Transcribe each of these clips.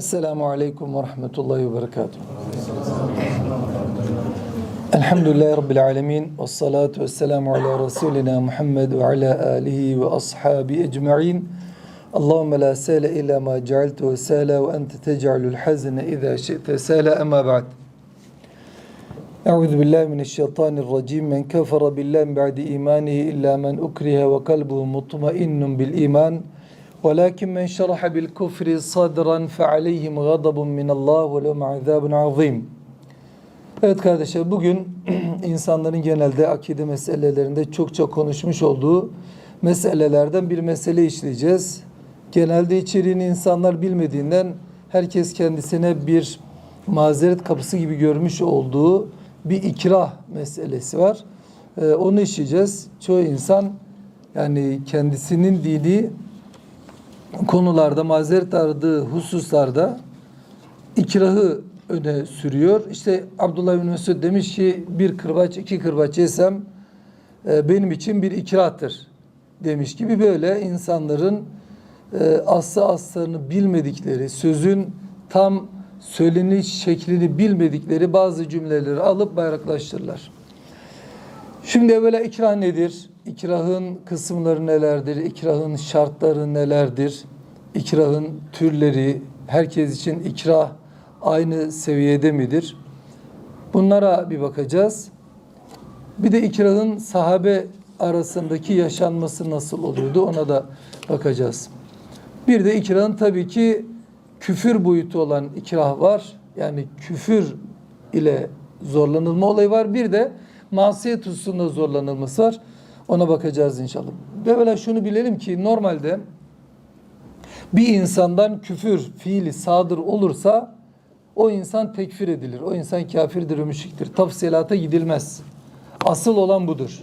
Esselamu Aleyküm ve Rahmetullahi ve Berekatuhu. Elhamdülillahi Rabbil Alemin. Ve salatu ve selamu ala Resulina Muhammed ve ala alihi ve ashabi ecma'in. Allahümme la sele illa ma cealtu sala ve ente tec'alul hazne izâ şi'te sala ama ba'd. Euzu billahi mineşşeytanirracim. Men kefere billahi min ba'di imanihi illa men ukriha ve kalbuhu mutmainnun bil iman. ولكن من شرح بالكفر صدرا فعليهم غضب من الله ولهم عذاب عظيم. Evet kardeşler bugün insanların genelde akide meselelerinde çokça konuşmuş olduğu meselelerden bir mesele işleyeceğiz. Genelde içeriğini insanlar bilmediğinden herkes kendisine bir mazeret kapısı gibi görmüş olduğu bir ikrah meselesi var. Ee, onu işleyeceğiz. Çoğu insan yani kendisinin dini konularda mazeret aradığı hususlarda ikrahı öne sürüyor. İşte Abdullah bin Mesud demiş ki bir kırbaç iki kırbaç yesem e, benim için bir ikrahtır demiş gibi böyle insanların e, aslı aslarını bilmedikleri, sözün tam söyleniş şeklini bilmedikleri bazı cümleleri alıp bayraklaştırırlar. Şimdi evvela ikrah nedir? İkrahın kısımları nelerdir? İkrahın şartları nelerdir? İkrahın türleri, herkes için ikrah aynı seviyede midir? Bunlara bir bakacağız. Bir de ikrahın sahabe arasındaki yaşanması nasıl oluyordu ona da bakacağız. Bir de ikrahın tabii ki küfür boyutu olan ikrah var. Yani küfür ile zorlanılma olayı var. Bir de masiyet hususunda zorlanılması var. Ona bakacağız inşallah. Ve böyle şunu bilelim ki normalde bir insandan küfür fiili sadır olursa o insan tekfir edilir. O insan kafirdir, müşriktir. Tafsilata gidilmez. Asıl olan budur.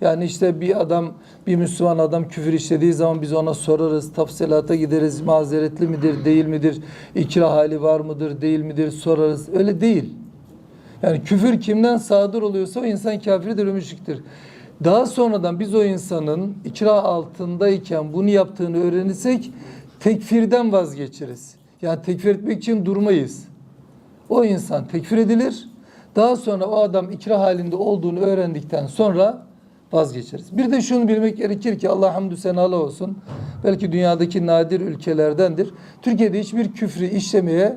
Yani işte bir adam, bir Müslüman adam küfür işlediği zaman biz ona sorarız, tafsilata gideriz, mazeretli midir, değil midir, ikra hali var mıdır, değil midir sorarız. Öyle değil. Yani küfür kimden sadır oluyorsa o insan kafirdir, müşriktir. Daha sonradan biz o insanın ikra altındayken bunu yaptığını öğrenirsek tekfirden vazgeçeriz. Yani tekfir etmek için durmayız. O insan tekfir edilir. Daha sonra o adam ikra halinde olduğunu öğrendikten sonra vazgeçeriz. Bir de şunu bilmek gerekir ki Allah hamdü senalı olsun. Belki dünyadaki nadir ülkelerdendir. Türkiye'de hiçbir küfrü işlemeye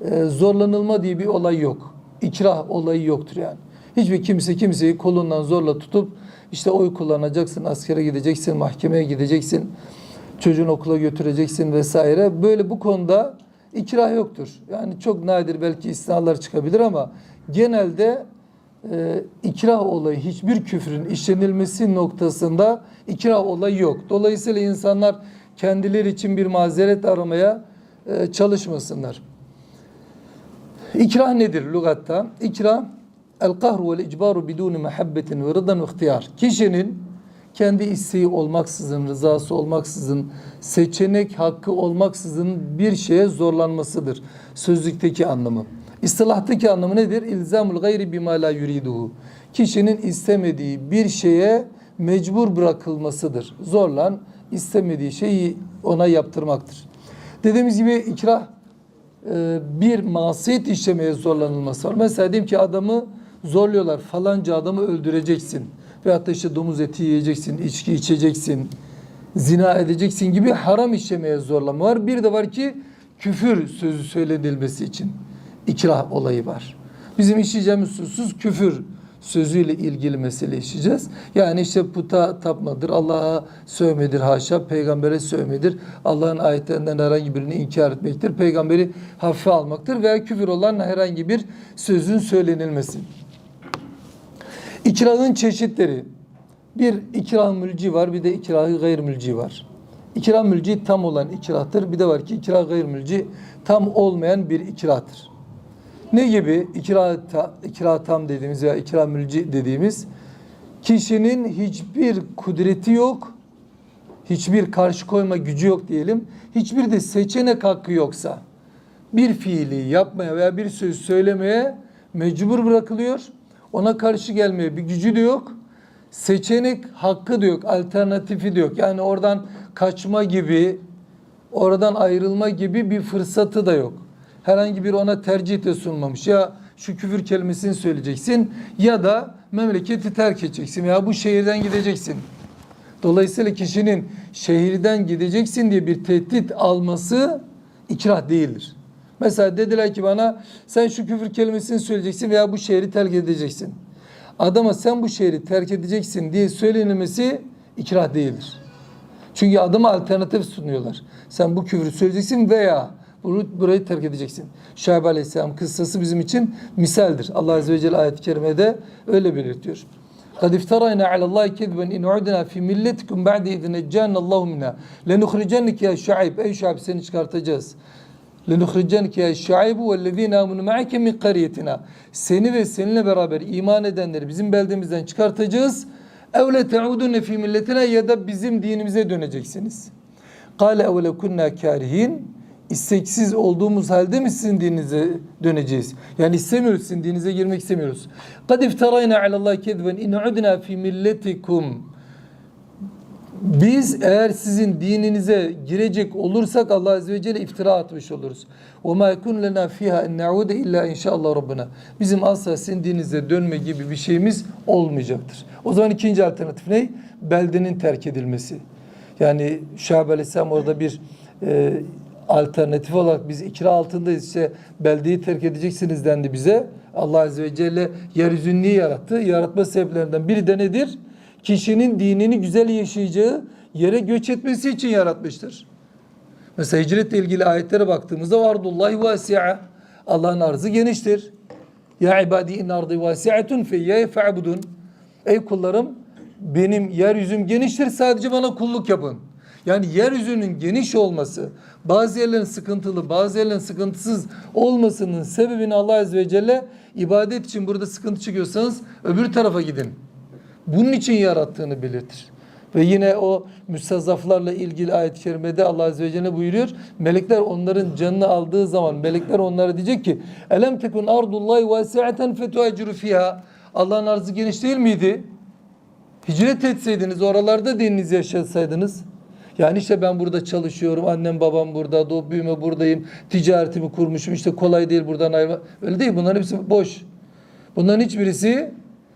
e, zorlanılma diye bir olay yok. İkrah olayı yoktur yani. Hiçbir kimse kimseyi kolundan zorla tutup işte oy kullanacaksın, askere gideceksin, mahkemeye gideceksin, çocuğun okula götüreceksin vesaire. Böyle bu konuda ikrah yoktur. Yani çok nadir belki istisnalar çıkabilir ama genelde e, ikrah olayı hiçbir küfrün işlenilmesi noktasında ikrah olayı yok. Dolayısıyla insanlar kendileri için bir mazeret aramaya e, çalışmasınlar. İkrah nedir lügatta? İkrah el kahru vel icbaru biduni muhabbetin ve rıdan ve ihtiyar. Kişinin kendi isteği olmaksızın, rızası olmaksızın, seçenek hakkı olmaksızın bir şeye zorlanmasıdır. Sözlükteki anlamı. İstilahtaki anlamı nedir? İlzamul gayri bima la yuriduhu. Kişinin istemediği bir şeye mecbur bırakılmasıdır. Zorlan istemediği şeyi ona yaptırmaktır. Dediğimiz gibi ikrah e, bir masiyet işlemeye zorlanılması var. Mesela diyelim ki adamı zorluyorlar. Falanca adamı öldüreceksin. Veyahut da işte domuz eti yiyeceksin, içki içeceksin, zina edeceksin gibi haram işlemeye zorlama var. Bir de var ki küfür sözü söylenilmesi için ikrah olayı var. Bizim işleyeceğimiz susuz küfür sözüyle ilgili mesele işleyeceğiz. Yani işte puta tapmadır, Allah'a sövmedir haşa, peygambere sövmedir, Allah'ın ayetlerinden herhangi birini inkar etmektir, peygamberi hafife almaktır veya küfür olan herhangi bir sözün söylenilmesi. İkrahın çeşitleri. Bir ikrah mülci var, bir de ikrahı gayrimülci var. İkrah mülci tam olan ikrahtır. Bir de var ki ikrah gayrimülci tam olmayan bir ikrahtır. Ne gibi? İkra, ikra tam dediğimiz veya ikra mülci dediğimiz kişinin hiçbir kudreti yok, hiçbir karşı koyma gücü yok diyelim, hiçbir de seçenek hakkı yoksa bir fiili yapmaya veya bir söz söylemeye mecbur bırakılıyor. Ona karşı gelmeye bir gücü de yok. Seçenek hakkı da yok, alternatifi de yok. Yani oradan kaçma gibi oradan ayrılma gibi bir fırsatı da yok. Herhangi bir ona tercih de sunmamış. Ya şu küfür kelimesini söyleyeceksin ya da memleketi terk edeceksin veya bu şehirden gideceksin. Dolayısıyla kişinin şehirden gideceksin diye bir tehdit alması ikrah değildir. Mesela dediler ki bana sen şu küfür kelimesini söyleyeceksin veya bu şehri terk edeceksin. Adama sen bu şehri terk edeceksin diye söylenmesi ikrah değildir. Çünkü adama alternatif sunuyorlar. Sen bu küfrü söyleyeceksin veya bur- burayı terk edeceksin. Şuayb Aleyhisselam kıssası bizim için misaldir. Allah Azze ve Celle ayet-i kerimede öyle belirtiyor. قد افترينا على الله كذبا إن عدنا في ملتكم بعد إذ نجانا الله منها لنخرجنك يا شعيب أي شعب seni çıkartacağız. لنخرجنك يا شعيب والذين آمنوا معك من قريتنا seni ve seninle beraber iman edenleri bizim beldemizden çıkartacağız. اَوْ لَتَعُودُنَّ فِي مِلَّتِنَا ya da bizim dinimize döneceksiniz. قَالَ اَوْ لَكُنَّا كَارِهِينَ İsteksiz olduğumuz halde mi sizin dininize döneceğiz? Yani istemiyoruz sizin dininize girmek istemiyoruz. قَدْ اِفْتَرَيْنَا عَلَى اللّٰهِ كَذْبًا اِنْ عُدْنَا فِي مِلَّتِكُمْ biz eğer sizin dininize girecek olursak Allah Azze ve Celle iftira atmış oluruz. وَمَا يَكُنْ لَنَا فِيهَا اَنْ نَعُودَ اِلَّا inşallah Rabbına. Bizim asla sizin dininize dönme gibi bir şeyimiz olmayacaktır. O zaman ikinci alternatif ne? Beldenin terk edilmesi. Yani Şahab Aleyhisselam orada bir e, alternatif olarak biz ikra altındayız işte beldeyi terk edeceksiniz dendi bize. Allah Azze ve Celle yeryüzünü niye yarattı? Yaratma sebeplerinden biri de nedir? Kişinin dinini güzel yaşayacağı yere göç etmesi için yaratmıştır. Mesela hicretle ilgili ayetlere baktığımızda vardullahi vasi'a. Allah'ın arzı geniştir. Ya ibadi in ardı vasi'atun feyyâye fe'budun. Ey kullarım benim yeryüzüm geniştir sadece bana kulluk yapın. Yani yeryüzünün geniş olması, bazı yerlerin sıkıntılı, bazı yerlerin sıkıntısız olmasının sebebini Allah Azze ve Celle ibadet için burada sıkıntı çıkıyorsanız öbür tarafa gidin. Bunun için yarattığını belirtir. Ve yine o müstazaflarla ilgili ayet-i kerimede Allah Azze ve Celle buyuruyor. Melekler onların canını aldığı zaman melekler onlara diyecek ki Elem tekun ardullahi vasi'aten fetuhaciru fiha Allah'ın arzı geniş değil miydi? Hicret etseydiniz oralarda dininizi yaşasaydınız. Yani işte ben burada çalışıyorum, annem babam burada, doğup büyüme buradayım, ticaretimi kurmuşum, işte kolay değil buradan ayrılma. Öyle değil, bunların hepsi boş. Bunların hiçbirisi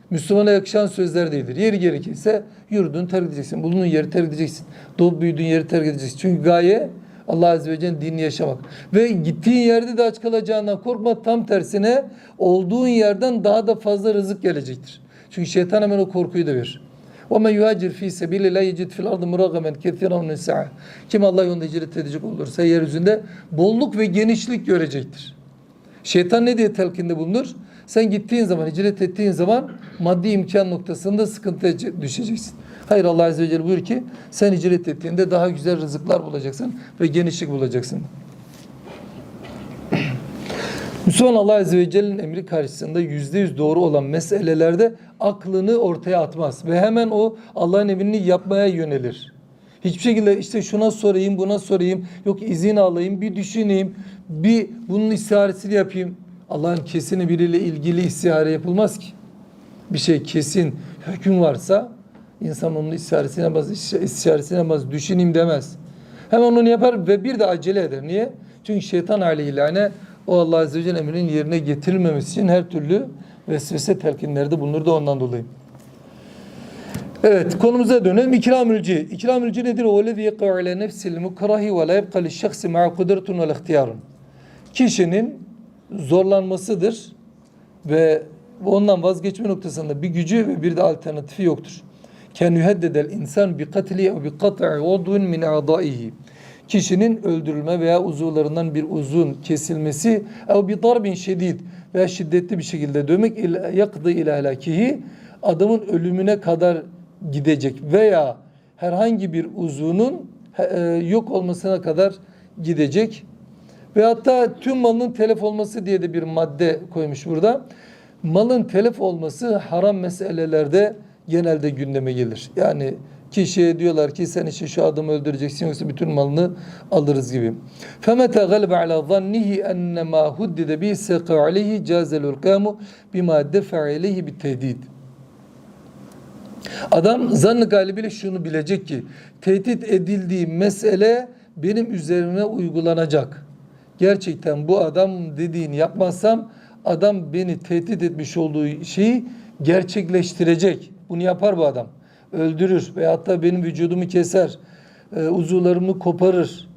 Müslümana yakışan sözler değildir. Yeri gerekirse yurdunu terk edeceksin. Bulunduğun yeri terk edeceksin. Doğup büyüdüğün yeri terk edeceksin. Çünkü gaye Allah Azze ve Celle'nin dinini yaşamak. Ve gittiğin yerde de aç kalacağından korkma. Tam tersine olduğun yerden daha da fazla rızık gelecektir. Çünkü şeytan hemen o korkuyu da verir. وَمَنْ يُهَاجِرْ ف۪ي سَب۪يلِ لَا يَجِدْ فِي الْأَرْضِ مُرَغَمًا كَثِيرًا مِنْ سَعَةٍ Kim Allah yolunda hicret edecek olursa yeryüzünde bolluk ve genişlik görecektir. Şeytan ne diye telkinde bulunur? Sen gittiğin zaman, hicret ettiğin zaman maddi imkan noktasında sıkıntıya düşeceksin. Hayır Allah Azze ve Celle buyur ki sen hicret ettiğinde daha güzel rızıklar bulacaksın ve genişlik bulacaksın. Müslüman Allah Azze ve Celle'nin emri karşısında yüzde yüz doğru olan meselelerde aklını ortaya atmaz. Ve hemen o Allah'ın emrini yapmaya yönelir. Hiçbir şekilde işte şuna sorayım, buna sorayım, yok izin alayım, bir düşüneyim, bir bunun istiharesini yapayım. Allah'ın kesini biriyle ilgili istihare yapılmaz ki. Bir şey kesin hüküm varsa insan onun istiharesini yapmaz, istiharesini yapmaz, düşüneyim demez. Hemen onu yapar ve bir de acele eder. Niye? Çünkü şeytan aleyhilâne o Allah Azze ve Celle emrinin yerine getirilmemesi için her türlü vesvese telkinlerde bulunur da ondan dolayı. Evet konumuza dönelim. İkramülci. İkramülci nedir? O lezi yekâ ala nefsil mukrahi ve la yebqa li şahsi ma'a kudretun vel ihtiyarun. Kişinin zorlanmasıdır ve ondan vazgeçme noktasında bir gücü ve bir de alternatifi yoktur. Ken yuheddedel insan bi katli ev bi kat'i udun min a'daihi. Kişinin öldürülme veya uzuvlarından bir uzun kesilmesi ev bi darbin şedid veya şiddetli bir şekilde dövmek yakdı ila helakihi adamın ölümüne kadar gidecek veya herhangi bir uzvunun e, yok olmasına kadar gidecek. Ve hatta tüm malının telef olması diye de bir madde koymuş burada. Malın telef olması haram meselelerde genelde gündeme gelir. Yani kişiye diyorlar ki sen işte şu adamı öldüreceksin yoksa bütün malını alırız gibi. فَمَتَ غَلْبَ عَلَى ظَنِّهِ اَنَّ مَا هُدِّدَ بِهِ سَقَ عَلَيْهِ جَازَ الْاُلْقَامُ بِمَا دَفَعَ اِلَيْهِ بِالتَّهْدِيدِ Adam zannı galibiyle şunu bilecek ki tehdit edildiği mesele benim üzerine uygulanacak. Gerçekten bu adam dediğini yapmazsam adam beni tehdit etmiş olduğu şeyi gerçekleştirecek. Bunu yapar bu adam. Öldürür veyahut da benim vücudumu keser, e, uzuvlarımı koparır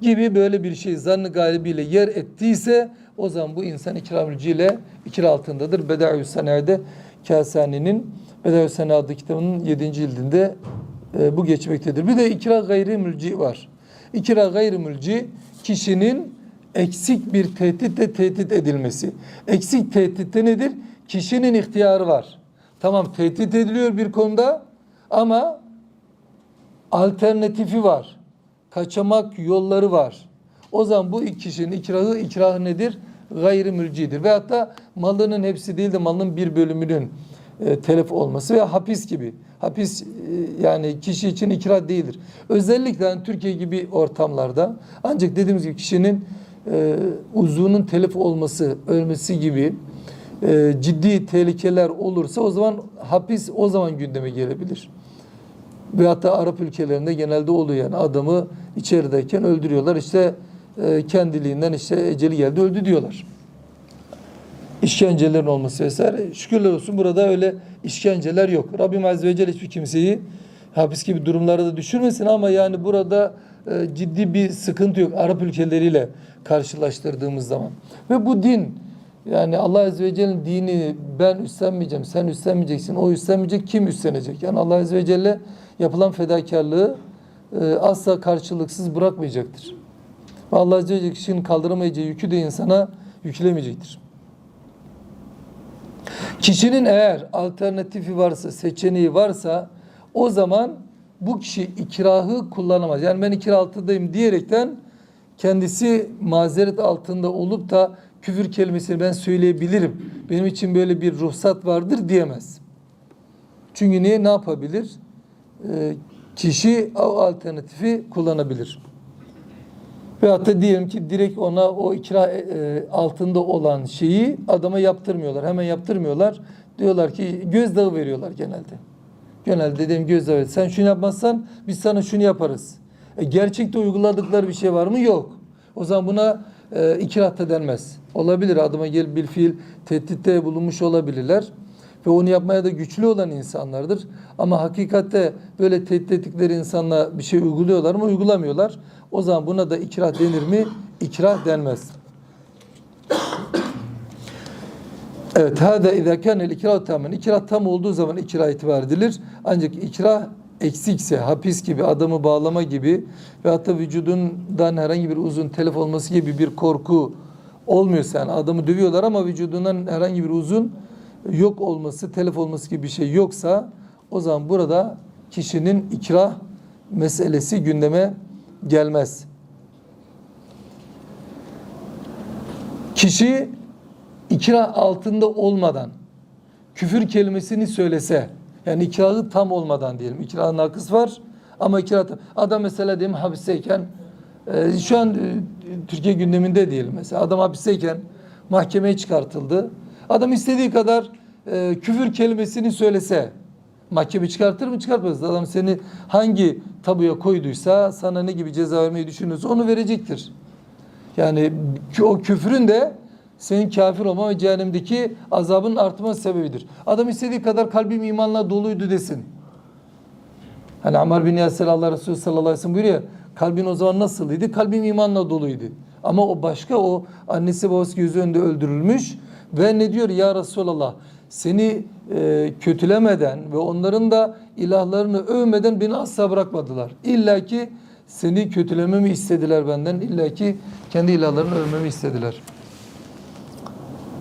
gibi böyle bir şey zannı galibiyle yer ettiyse o zaman bu insan ikramülcü ile ikra altındadır. Bedaü Sena'da Kasani'nin Bedaü Sena adlı kitabının 7. cildinde e, bu geçmektedir. Bir de ikra gayrimülci var. İkra gayrimülci kişinin eksik bir tehditle tehdit edilmesi. Eksik tehditte nedir? Kişinin ihtiyarı var. Tamam tehdit ediliyor bir konuda ama alternatifi var. Kaçamak yolları var. O zaman bu iki kişinin ikrahı ikrahı nedir? Gayrimülcidir. Ve hatta malının hepsi değil de malının bir bölümünün e, telef olması veya hapis gibi. Hapis e, yani kişi için ikrah değildir. Özellikle hani Türkiye gibi ortamlarda ancak dediğimiz gibi kişinin e, uzvunun telef olması, ölmesi gibi e, ciddi tehlikeler olursa o zaman hapis o zaman gündeme gelebilir. Ve hatta Arap ülkelerinde genelde oluyor yani adamı içerideyken öldürüyorlar. İşte e, kendiliğinden işte eceli geldi öldü diyorlar. İşkencelerin olması vesaire. Şükürler olsun burada öyle işkenceler yok. Rabbim Azze ve Celle hiçbir kimseyi hapis gibi durumlara da düşürmesin ama yani burada e, ciddi bir sıkıntı yok Arap ülkeleriyle karşılaştırdığımız zaman. Ve bu din yani Allah Azze ve Celle'nin dini ben üstlenmeyeceğim, sen üstlenmeyeceksin, o üstlenmeyecek, kim üstlenecek? Yani Allah Azze ve Celle yapılan fedakarlığı e, asla karşılıksız bırakmayacaktır. Ve Allah Azze ve Celle kişinin kaldıramayacağı yükü de insana yüklemeyecektir. Kişinin eğer alternatifi varsa, seçeneği varsa o zaman bu kişi ikrahı kullanamaz. Yani ben ikra altındayım diyerekten kendisi mazeret altında olup da küfür kelimesini ben söyleyebilirim. Benim için böyle bir ruhsat vardır diyemez. Çünkü niye? Ne yapabilir? Ee, kişi o alternatifi kullanabilir. Ve hatta diyelim ki direkt ona o ikra e, altında olan şeyi adama yaptırmıyorlar. Hemen yaptırmıyorlar. Diyorlar ki gözdağı veriyorlar genelde. Genelde dediğim gözdağı. Sen şunu yapmazsan biz sana şunu yaparız. E, gerçekte uyguladıkları bir şey var mı? Yok. O zaman buna e, ikrah da denmez. Olabilir adıma gel bir fiil tehditte bulunmuş olabilirler. Ve onu yapmaya da güçlü olan insanlardır. Ama hakikatte böyle tehdit ettikleri insanla bir şey uyguluyorlar mı? Uygulamıyorlar. O zaman buna da ikrah denir mi? İkrah denmez. Evet, hâdâ izâ kânel ikrah tamamen. İkrah tam olduğu zaman ikrah itibar edilir. Ancak ikrah eksikse, hapis gibi, adamı bağlama gibi ve hatta vücudundan herhangi bir uzun telef olması gibi bir korku olmuyorsa yani adamı dövüyorlar ama vücudundan herhangi bir uzun yok olması, telef olması gibi bir şey yoksa o zaman burada kişinin ikrah meselesi gündeme gelmez. Kişi ikrah altında olmadan küfür kelimesini söylese yani ikrahı tam olmadan diyelim. İkrahın nakıs var ama ikrah tam. Adam mesela diyelim hapisteyken e, şu an e, Türkiye gündeminde diyelim mesela adam hapisteyken mahkemeye çıkartıldı. Adam istediği kadar e, küfür kelimesini söylese mahkeme çıkartır mı çıkartmaz. Adam seni hangi tabuya koyduysa sana ne gibi ceza vermeyi düşünüyorsa onu verecektir. Yani o küfrün de senin kafir olma ve cehennemdeki azabın artma sebebidir. Adam istediği kadar kalbim imanla doluydu desin. Hani Ammar bin Yasir Allah Resulü sallallahu aleyhi ve sellem buyuruyor ya, kalbin o zaman nasılydı? Kalbim imanla doluydu. Ama o başka o annesi babası gözü önünde öldürülmüş ve ne diyor ya Resulallah seni e, kötülemeden ve onların da ilahlarını övmeden beni asla bırakmadılar. İlla ki seni kötülememi istediler benden. İlla ki kendi ilahlarını övmemi istediler.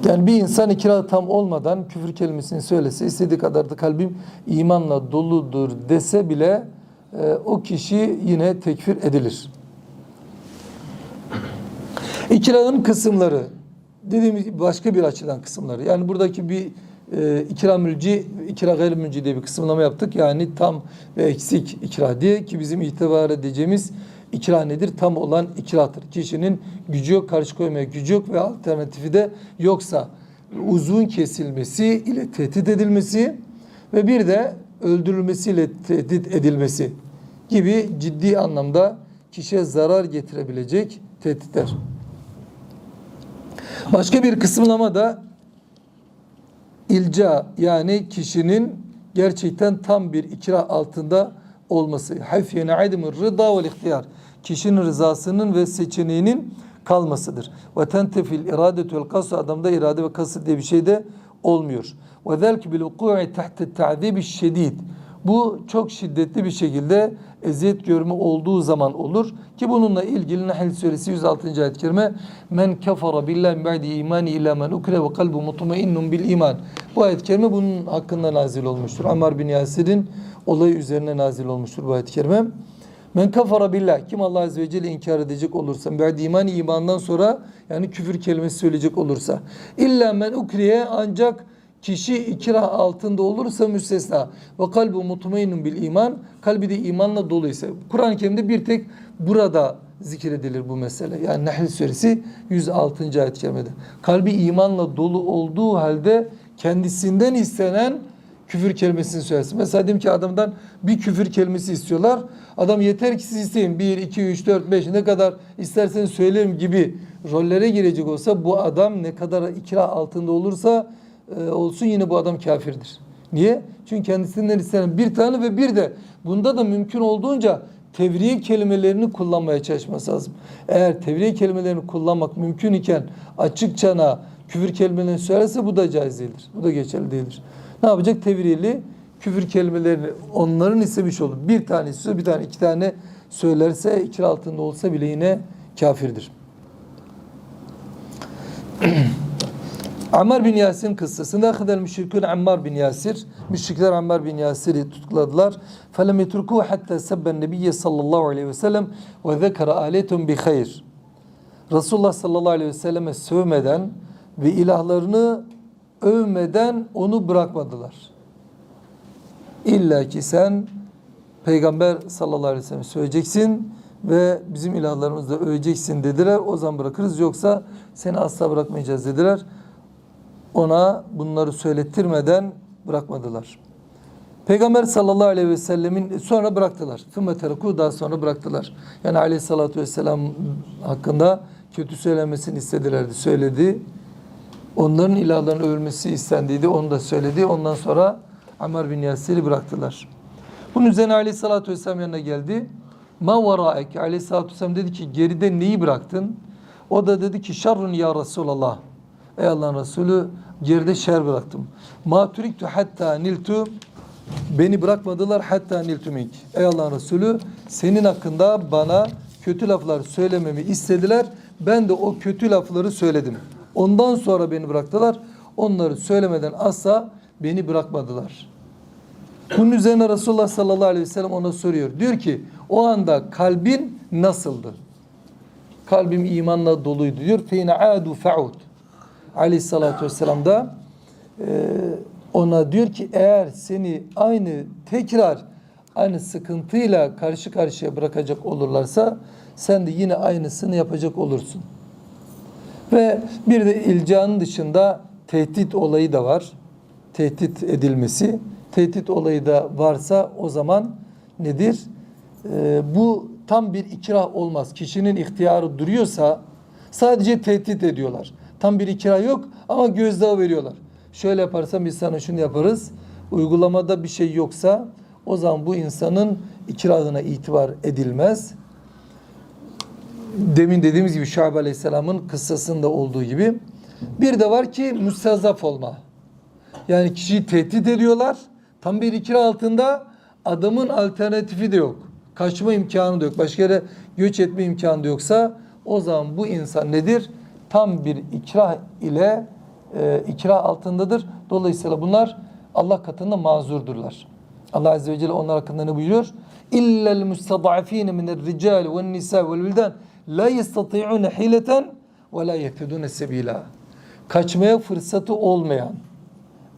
Yani bir insan ikra tam olmadan küfür kelimesini söylese, istediği kadar da kalbim imanla doludur dese bile e, o kişi yine tekfir edilir. İkrahın kısımları, dediğimiz başka bir açıdan kısımları. Yani buradaki bir e, ikra mülci, ikra gayrimülci diye bir kısımlama yaptık. Yani tam ve eksik ikra diye ki bizim itibar edeceğimiz ikra nedir? Tam olan ikrahtır. Kişinin gücü yok, karşı koymaya gücü yok ve alternatifi de yoksa uzun kesilmesi ile tehdit edilmesi ve bir de öldürülmesiyle tehdit edilmesi gibi ciddi anlamda kişiye zarar getirebilecek tehditler. Başka bir kısımlama da ilca yani kişinin gerçekten tam bir ikra altında olması. Hayfiyen ademur rıda ve ihtiyar. Kişinin rızasının ve seçeneğinin kalmasıdır. Ve tentefil iradetu vel kasu adamda irade ve kasıt diye bir şey de olmuyor. Ve zelki bil vuku'i tahte ta'dibi şedid. Bu çok şiddetli bir şekilde eziyet görme olduğu zaman olur. Ki bununla ilgili Nahl suresi 106. ayet-i kerime Men kefara billahi ba'di imani illa men ukre ve kalbu mutmainnun bil iman. Bu ayet-i kerime bunun hakkında nazil olmuştur. Ammar bin Yasir'in olayı üzerine nazil olmuştur bu ayet-i kerime. Men kafara billah kim Allah azze ve celle inkar edecek olursa ba'di iman imandan sonra yani küfür kelimesi söyleyecek olursa illa men ukriye ancak kişi ikra altında olursa müstesna ve kalbu mutmainnun bil iman kalbi de imanla doluysa Kur'an-ı Kerim'de bir tek burada zikredilir bu mesele. Yani Nahl suresi 106. ayet-i kerimede. Kalbi imanla dolu olduğu halde kendisinden istenen küfür kelimesini söylesin. Mesela diyelim ki adamdan bir küfür kelimesi istiyorlar. Adam yeter ki siz isteyin. 1, 2, 3, 4, 5 ne kadar isterseniz söylerim gibi rollere girecek olsa bu adam ne kadar ikra altında olursa e, olsun yine bu adam kafirdir. Niye? Çünkü kendisinden istenen bir tane ve bir de bunda da mümkün olduğunca tevriye kelimelerini kullanmaya çalışması lazım. Eğer tevriye kelimelerini kullanmak mümkün iken açıkçana küfür kelimelerini söylerse bu da caiz değildir. Bu da geçerli değildir. Ne yapacak? Tevriyeli küfür kelimelerini onların istemiş olur. Bir tane istiyor, bir tane, iki tane söylerse ikra altında olsa bile yine kafirdir. Ammar bin Yasir'in kıssasında akadel müşrikün Ammar bin Yasir müşrikler Ammar bin Yasir'i tutukladılar. Felem yetruku hatta sebben nebiyye sallallahu aleyhi ve sellem ve zekara aletun bi hayr. Resulullah sallallahu aleyhi ve selleme sövmeden ve ilahlarını övmeden onu bırakmadılar. İlla ki sen Peygamber sallallahu aleyhi ve sellem söyleyeceksin ve bizim ilahlarımızı da öveceksin dediler. O zaman bırakırız yoksa seni asla bırakmayacağız dediler. Ona bunları söylettirmeden bırakmadılar. Peygamber sallallahu aleyhi ve sellemin sonra bıraktılar. Thumma teraku daha sonra bıraktılar. Yani aleyhissalatü vesselam hakkında kötü söylemesini istedilerdi. Söyledi. Onların ilahlarının övülmesi istendiydi. Onu da söyledi. Ondan sonra Ammar bin Yasir'i bıraktılar. Bunun üzerine aleyhissalatü vesselam yanına geldi. Ma varaek aleyhissalatü vesselam dedi ki geride neyi bıraktın? O da dedi ki şerrun ya Resulallah. Ey Allah'ın Resulü geride şer bıraktım. Ma turiktu hatta niltu beni bırakmadılar hatta niltu mink. Ey Allah'ın Resulü senin hakkında bana kötü laflar söylememi istediler. Ben de o kötü lafları söyledim. Ondan sonra beni bıraktılar. Onları söylemeden asla beni bırakmadılar. Bunun üzerine Resulullah sallallahu aleyhi ve sellem ona soruyor. Diyor ki o anda kalbin nasıldı? Kalbim imanla doluydu diyor. Feyne adu fe'ud. Aleyhissalatü vesselam da e, ona diyor ki eğer seni aynı tekrar aynı sıkıntıyla karşı karşıya bırakacak olurlarsa sen de yine aynısını yapacak olursun. Ve bir de ilcanın dışında tehdit olayı da var. Tehdit edilmesi. Tehdit olayı da varsa o zaman nedir? Ee, bu tam bir ikrah olmaz. Kişinin ihtiyarı duruyorsa sadece tehdit ediyorlar. Tam bir ikrah yok ama gözdağı veriyorlar. Şöyle yaparsan biz sana şunu yaparız. Uygulamada bir şey yoksa o zaman bu insanın ikrahına itibar edilmez demin dediğimiz gibi Şuayb Aleyhisselam'ın kıssasında olduğu gibi bir de var ki müstezaf olma. Yani kişiyi tehdit ediyorlar. Tam bir ikra altında adamın alternatifi de yok. Kaçma imkanı da yok. Başka yere göç etme imkanı da yoksa o zaman bu insan nedir? Tam bir ikra ile e, ikra altındadır. Dolayısıyla bunlar Allah katında mazurdurlar. Allah Azze ve Celle onlar hakkında ne buyuruyor? İllel mustadafine minel rical ve nisa vel vildan la yestati'une hileten ve la yehtedune sebila. Kaçmaya fırsatı olmayan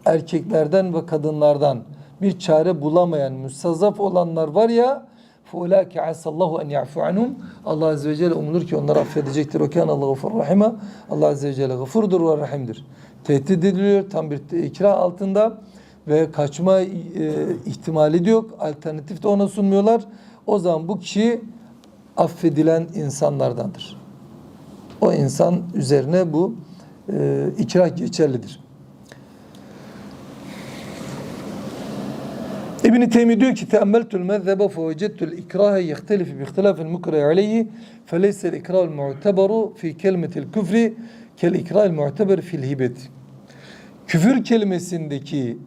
erkeklerden ve kadınlardan bir çare bulamayan müstazaf olanlar var ya فَاُولَٰئِكَ عَسَى اللّٰهُ اَنْ يَعْفُ عَنْهُمْ Allah Azze ve Celle umulur ki onları affedecektir. O kan Allah gafur rahime. Allah Azze ve Celle gafurdur ve rahimdir. Tehdit ediliyor tam bir ikra altında ve kaçma e, ihtimali de yok. Alternatif de ona sunmuyorlar. O zaman bu kişi affedilen insanlardandır. O insan üzerine bu e, ikrah geçerlidir. İbn Teymi diyor ki teammeltul mezhebe fe vecedtul ikraha yehtelifu bi ihtilafil mukrah aleyhi feleyse el ikrahul mu'teberu fi kelimetil küfri kel ikrahil mu'teber fil hibeti. Küfür kelimesindeki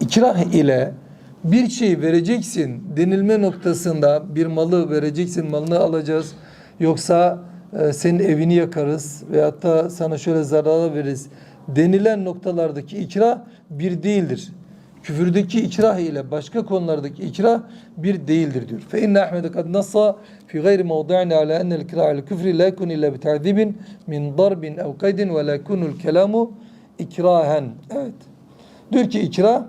ikrah ile bir şey vereceksin denilme noktasında bir malı vereceksin malını alacağız yoksa e, senin evini yakarız veyahut da sana şöyle zarara veririz denilen noktalardaki ikrah bir değildir. Küfürdeki ikrah ile başka konulardaki ikrah bir değildir diyor. Fe inne Ahmed kad nassa fi gayri mawdi'in ala enne el-ikrah al küfri la yakun illa bi ta'dibin min darbin ev kaydin ve la yakunul kelamu ikrahen. Evet. Diyor ki ikrah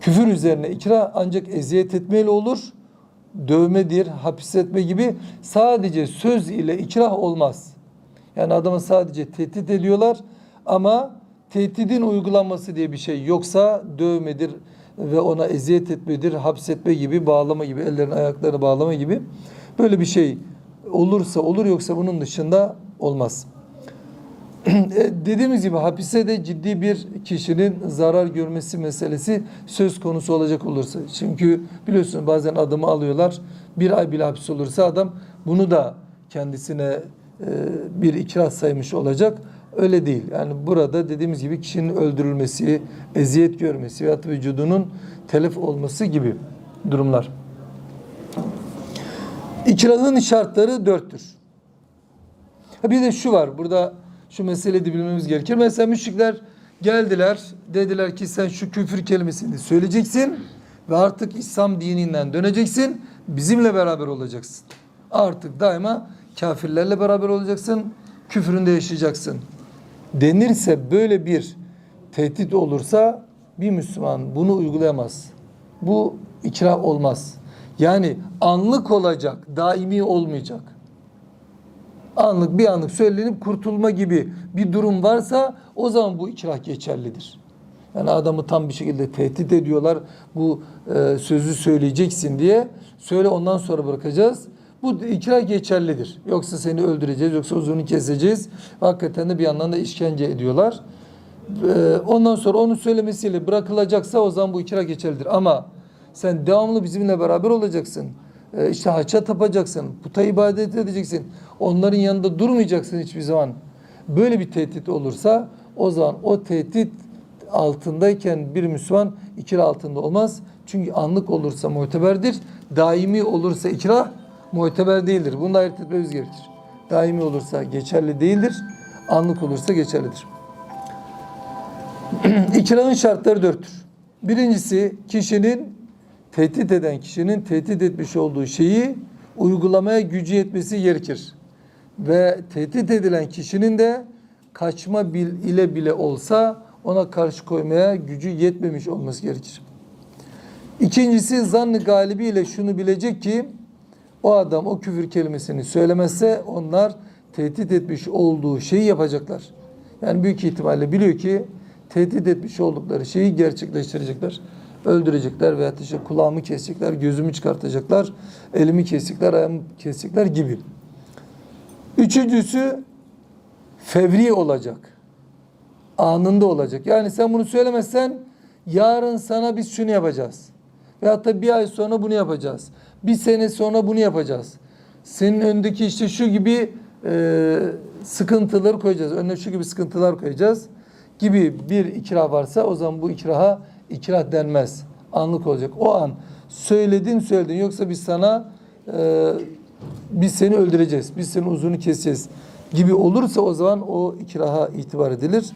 küfür üzerine ikrah ancak eziyet etmeyle olur. Dövmedir, hapsetme gibi sadece söz ile ikrah olmaz. Yani adamı sadece tehdit ediyorlar ama tehdidin uygulanması diye bir şey yoksa dövmedir ve ona eziyet etmedir, hapsetme gibi, bağlama gibi, ellerini ayaklarını bağlama gibi böyle bir şey olursa olur yoksa bunun dışında olmaz. E, Dediğimiz gibi hapise de ciddi bir kişinin zarar görmesi meselesi söz konusu olacak olursa. Çünkü biliyorsunuz bazen adamı alıyorlar. Bir ay bile hapis olursa adam bunu da kendisine e, bir ikrah saymış olacak. Öyle değil. Yani burada dediğimiz gibi kişinin öldürülmesi, eziyet görmesi veyahut vücudunun telef olması gibi durumlar. İkrahın şartları dörttür. Bir de şu var. Burada şu meseleyi de bilmemiz gerekir. Mesela müşrikler geldiler. Dediler ki sen şu küfür kelimesini söyleyeceksin ve artık İslam dininden döneceksin. Bizimle beraber olacaksın. Artık daima kafirlerle beraber olacaksın. Küfründe yaşayacaksın. Denirse böyle bir tehdit olursa bir Müslüman bunu uygulayamaz. Bu ikrah olmaz. Yani anlık olacak, daimi olmayacak anlık bir anlık söylenip kurtulma gibi bir durum varsa o zaman bu ikrah geçerlidir. Yani adamı tam bir şekilde tehdit ediyorlar. Bu e, sözü söyleyeceksin diye. Söyle ondan sonra bırakacağız. Bu ikrah geçerlidir. Yoksa seni öldüreceğiz, yoksa uzunu keseceğiz. Hakikaten de bir yandan da işkence ediyorlar. E, ondan sonra onun söylemesiyle bırakılacaksa o zaman bu ikrah geçerlidir. Ama sen devamlı bizimle beraber olacaksın. E, işte haça tapacaksın, puta ibadet edeceksin. Onların yanında durmayacaksın hiçbir zaman. Böyle bir tehdit olursa o zaman o tehdit altındayken bir Müslüman ikra altında olmaz. Çünkü anlık olursa muteberdir. Daimi olursa ikrah muteber değildir. Bunu da ayırt etmemiz gerekir. Daimi olursa geçerli değildir. Anlık olursa geçerlidir. İkrahın şartları dörttür. Birincisi kişinin tehdit eden kişinin tehdit etmiş olduğu şeyi uygulamaya gücü yetmesi gerekir. Ve tehdit edilen kişinin de kaçma bil ile bile olsa ona karşı koymaya gücü yetmemiş olması gerekir. İkincisi zannı galibiyle şunu bilecek ki o adam o küfür kelimesini söylemezse onlar tehdit etmiş olduğu şeyi yapacaklar. Yani büyük ihtimalle biliyor ki tehdit etmiş oldukları şeyi gerçekleştirecekler öldürecekler veya işte kulağımı kesecekler, gözümü çıkartacaklar, elimi kesecekler, ayağımı kesecekler gibi. Üçüncüsü fevri olacak. Anında olacak. Yani sen bunu söylemezsen yarın sana biz şunu yapacağız. Veyahut da bir ay sonra bunu yapacağız. Bir sene sonra bunu yapacağız. Senin önündeki işte şu gibi e, sıkıntıları koyacağız. Önüne şu gibi sıkıntılar koyacağız gibi bir ikrah varsa o zaman bu ikraha ikrah denmez. Anlık olacak. O an söyledin söyledin yoksa biz sana e, biz seni öldüreceğiz. Biz senin uzunu keseceğiz gibi olursa o zaman o ikraha itibar edilir.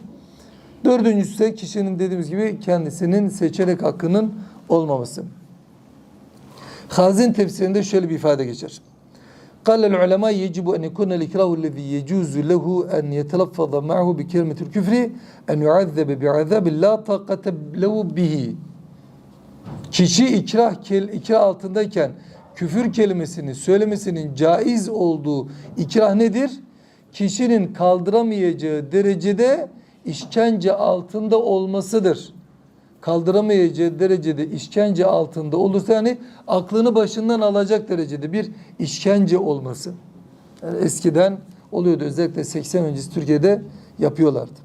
Dördüncüsü de kişinin dediğimiz gibi kendisinin seçenek hakkının olmaması. Hazin tefsirinde şöyle bir ifade geçer. قال العلماء يجب أن يكون الإكراه الذي يجوز له أن يتلفظ معه بكلمة الكفر أن يعذب بعذاب لا طاقة له به Kişi ikrah, ikrah altındayken küfür kelimesini söylemesinin caiz olduğu ikrah nedir? Kişinin kaldıramayacağı derecede işkence altında olmasıdır. kaldıramayacağı derecede işkence altında olursa yani aklını başından alacak derecede bir işkence olması. Yani eskiden oluyordu özellikle 80 öncesi Türkiye'de yapıyorlardı.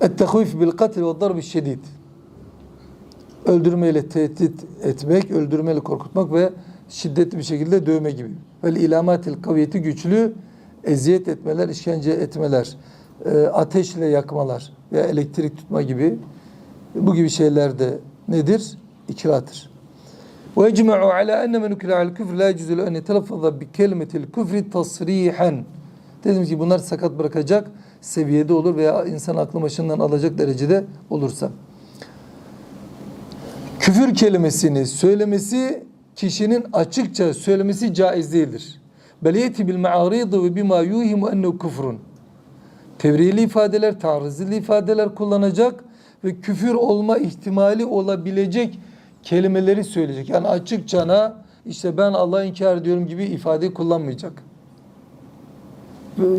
Et-tehvif bil katil ve darbi şedid. Öldürmeyle tehdit etmek, öldürmeyle korkutmak ve şiddetli bir şekilde dövme gibi. Vel ilamatil kaviyeti güçlü eziyet etmeler, işkence etmeler, e, ateşle yakmalar veya elektrik tutma gibi bu gibi şeyler de nedir? İkrahtır. Ve ecma'u ala enne men ukra al küfr la yecuzu en yetelaffaza bi kelimetil küfri tasrihan. Dedim ki bunlar sakat bırakacak seviyede olur veya insan aklı başından alacak derecede olursa. Küfür kelimesini söylemesi kişinin açıkça söylemesi caiz değildir. Beliyeti bil ma'aridi ve bima yuhimu ennehu küfrun. Tevriyeli ifadeler, tarzili ifadeler kullanacak ve küfür olma ihtimali olabilecek kelimeleri söyleyecek. Yani açıkçana işte ben Allah'ı inkar ediyorum gibi ifade kullanmayacak.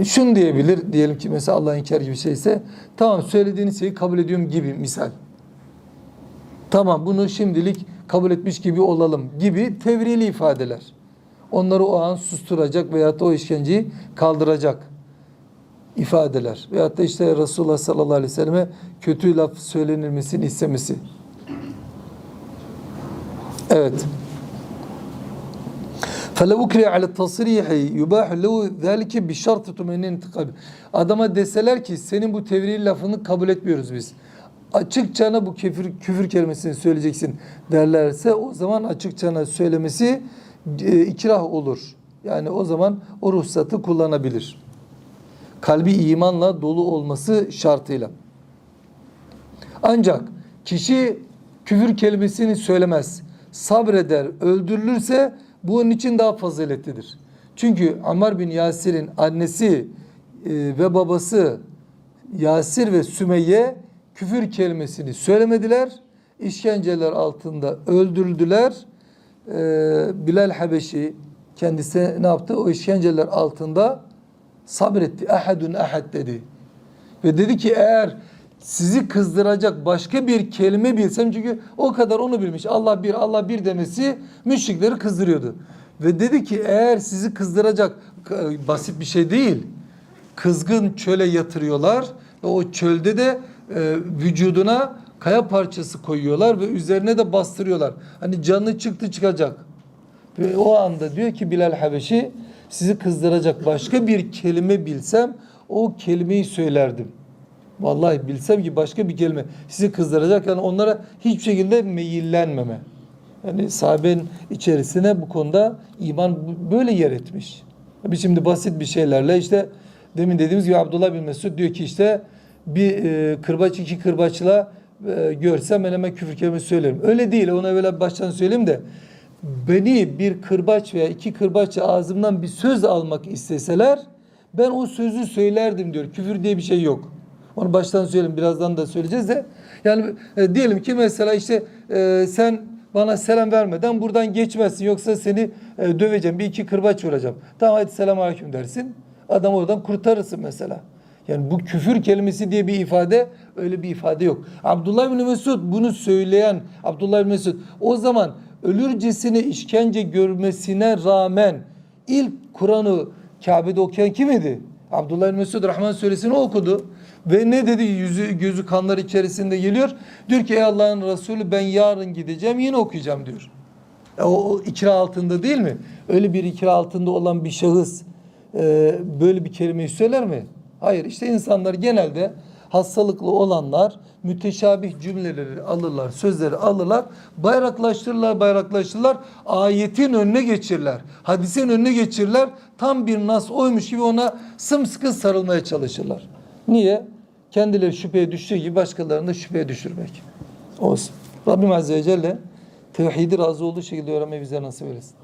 Şunu diyebilir, diyelim ki mesela Allah'ı inkar gibi şeyse, tamam söylediğiniz şeyi kabul ediyorum gibi misal. Tamam bunu şimdilik kabul etmiş gibi olalım gibi tevrili ifadeler. Onları o an susturacak veyahut da o işkenceyi kaldıracak ifadeler. Veyahut da işte Resulullah sallallahu aleyhi ve selleme kötü laf söylenilmesini istemesi. Evet. فَلَوْ اُكْرِيَ عَلَى التَّصْرِيحِ يُبَاحُ لَوْ ذَٰلِكِ بِشَرْطِ تُمَنِّنِ تِقَبِ Adama deseler ki senin bu tevrili lafını kabul etmiyoruz biz. Açıkçana bu küfür, küfür kelimesini söyleyeceksin derlerse o zaman açıkçana söylemesi e, ikrah olur. Yani o zaman o ruhsatı kullanabilir. Kalbi imanla dolu olması şartıyla. Ancak kişi küfür kelimesini söylemez, sabreder, öldürülürse bu onun için daha faziletlidir. Çünkü Ammar bin Yasir'in annesi e, ve babası Yasir ve Sümeyye küfür kelimesini söylemediler. İşkenceler altında öldürüldüler. Ee, Bilal Habeşi kendisi ne yaptı? O işkenceler altında sabretti. Ahadun ahad dedi. Ve dedi ki eğer sizi kızdıracak başka bir kelime bilsem çünkü o kadar onu bilmiş. Allah bir Allah bir demesi müşrikleri kızdırıyordu. Ve dedi ki eğer sizi kızdıracak basit bir şey değil. Kızgın çöle yatırıyorlar ve o çölde de e, vücuduna kaya parçası koyuyorlar ve üzerine de bastırıyorlar. Hani canı çıktı çıkacak. Ve o anda diyor ki Bilal Habeşi sizi kızdıracak başka bir kelime bilsem o kelimeyi söylerdim. Vallahi bilsem ki başka bir kelime sizi kızdıracak yani onlara hiçbir şekilde meyillenmeme. Yani sahabenin içerisine bu konuda iman böyle yer etmiş. Biz şimdi basit bir şeylerle işte demin dediğimiz gibi Abdullah bin Mesud diyor ki işte bir e, kırbaç iki kırbaçla e, görsem ben hemen küfür kelimesi söylerim. Öyle değil ona böyle baştan söyleyeyim de beni bir kırbaç veya iki kırbaçla ağzımdan bir söz almak isteseler ben o sözü söylerdim diyor. Küfür diye bir şey yok. Onu baştan söyleyeyim birazdan da söyleyeceğiz de. Yani e, diyelim ki mesela işte e, sen bana selam vermeden buradan geçmezsin. Yoksa seni e, döveceğim. Bir iki kırbaç vuracağım. Tamam hadi selam aleyküm dersin. Adam oradan kurtarırsın mesela. Yani bu küfür kelimesi diye bir ifade öyle bir ifade yok. Abdullah bin Mesud bunu söyleyen Abdullah bin Mesud o zaman ölürcesine işkence görmesine rağmen ilk Kur'an'ı Kabe'de okuyan kim idi? Abdullah bin Mesud Rahman suresini okudu. Ve ne dedi? Yüzü gözü kanlar içerisinde geliyor. Diyor ki ey Allah'ın Resulü ben yarın gideceğim yine okuyacağım diyor. E, o, o ikra altında değil mi? Öyle bir ikra altında olan bir şahıs e, böyle bir kelimeyi söyler mi? Hayır işte insanlar genelde hastalıklı olanlar müteşabih cümleleri alırlar, sözleri alırlar, bayraklaştırırlar, bayraklaştırırlar, ayetin önüne geçirirler, hadisin önüne geçirirler, tam bir nas oymuş gibi ona sımsıkı sarılmaya çalışırlar. Niye? Kendileri şüpheye düştüğü gibi başkalarını da şüpheye düşürmek. Olsun. Rabbim Azze ve Celle tevhidi razı olduğu şekilde öğrenmeyi bize nasip eylesin.